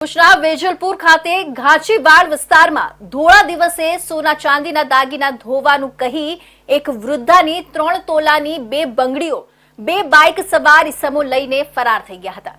ભરૂચના વેજલપુર ખાતે ઘાચીવાડ વિસ્તારમાં ધોળા દિવસે સોના ચાંદીના દાગીના ધોવાનું કહી એક વૃદ્ધાની ત્રણ તોલાની બે બંગડીઓ, બે બાઇક સવાર ઇસમો લઈને ફરાર થઈ ગયા હતા.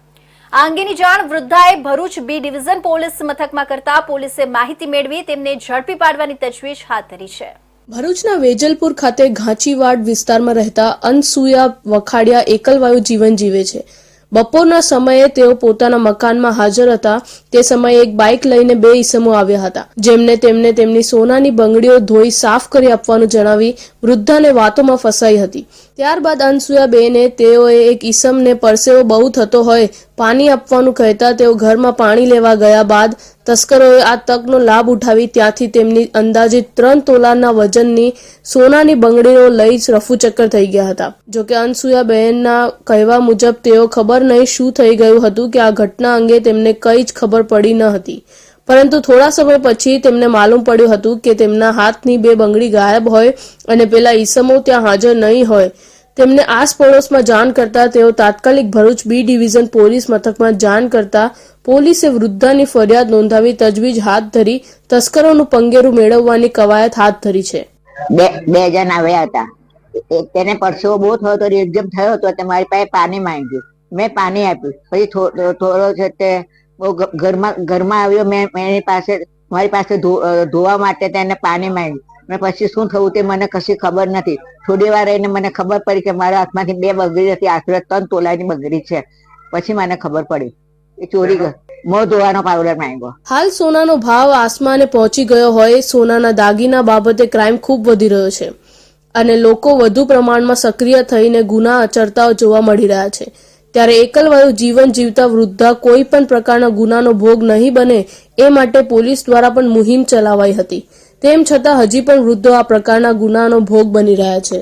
આ અંગેની જાણ વૃદ્ધાએ ભરૂચ બી ડિવિઝન પોલીસ મથકમાં કરતા પોલીસે માહિતી મેળવી તેમને ઝડપી પાડવાની તજવીજ હાથ ધરી છે. ભરૂચના વેજલપુર ખાતે ઘાંચીવાડ વિસ્તારમાં રહેતા અનસુયા વખાડિયા એકલવાયુ જીવન જીવે છે. બપોરના સમયે તેઓ પોતાના મકાનમાં હાજર હતા. તે સમયે એક બાઇક લઈને બે ઈસમો આવ્યા હતા. જેમને તેમને તેમની સોનાની બંગડીઓ ધોઈ સાફ કરી આપવાનું જણાવી વૃદ્ધાને વાતોમાં ફસાઈ હતી. ત્યારબાદ અનસુયાબેને તેઓએ એક ઈસમને પરસેવો બહુ થતો હોય પાણી આપવાનું કહેતા તેઓ ઘરમાં પાણી લેવા ગયા બાદ તસ્કરોએ આ તકનો લાભ ઉઠાવી ત્યાંથી તેમની અંદાજિત ત્રણ તોલાના વજનની સોનાની બંગડીઓ લઈ રફુચક્કર થઈ ગયા હતા. જોકે અનસુયાબહેનના કહેવા મુજબ તેઓ ખબર નહીં શું થઈ ગયું હતું કે આ ઘટના અંગે તેમને કંઈ જ ખબર પડી ન હતી. પરંતુ થોડા સમય પછી તેમને માલુમ પડ્યું હતું કે તેમના હાથની બે બંગડી ગાયબ હોય અને પેલા ઈસમો ત્યાં હાજર નહીં હોય. તેમને આસપડોશમાં જાણ કરતા તેઓ તાત્કાલિક ભરૂચ બી ડિવિઝન પોલીસ મથકમાં જાણ કરતા પોલીસે વૃદ્ધાની ફરિયાદ નોંધાવી તજવીજ હાથ ધરી તસ્કરોનું પંગેરું મેળવવાની કવાયત હાથ ધરી છે. બે બે જણ આવ્યા હતા. તેને પરસેવો બહુ થયો હતો એકદમ થયો હતો, તે મારી પાસે પાણી માંગ્યું. મેં પાણી આપ્યું. પછી થોડો છે તે ઘરમાં ઘરમાં આવ્યો, મેં એની પાસે, મારી પાસે ધોવા માટે તેને પાણી માંગ્યું. મેં પછી શું થયું તે મને કશી ખબર નથી. થોડી વાર રહીને મને ખબર પડી કે મારા હાથમાંથી બે બગડી હતી આશરે ત્રણ તોલાની બગડી છે. પછી મને ખબર પડી. એ ચોરી ગયો ધોવાનો પાવડર હાલ સોનાનો ભાવ આસમાને પહોંચી ગયો હોય, સોનાના દાગીના બાબતે ક્રાઇમ ખૂબ વધી રહ્યો છે. અને લોકો વધુ પ્રમાણમાં સક્રિય થઈને ગુના આચરતા જોવા મળી રહ્યા છે. ત્યારે એકલવાયું જીવન જીવતા વૃદ્ધા કોઈ પણ પ્રકારના ગુનાનો ભોગ નહીં બને એ માટે પોલીસ દ્વારા પણ મુહિમ ચલાવાઈ હતી. તેમ છતાં હજી પણ વૃદ્ધો આ પ્રકારના ગુનાનો ભોગ બની રહ્યા છે.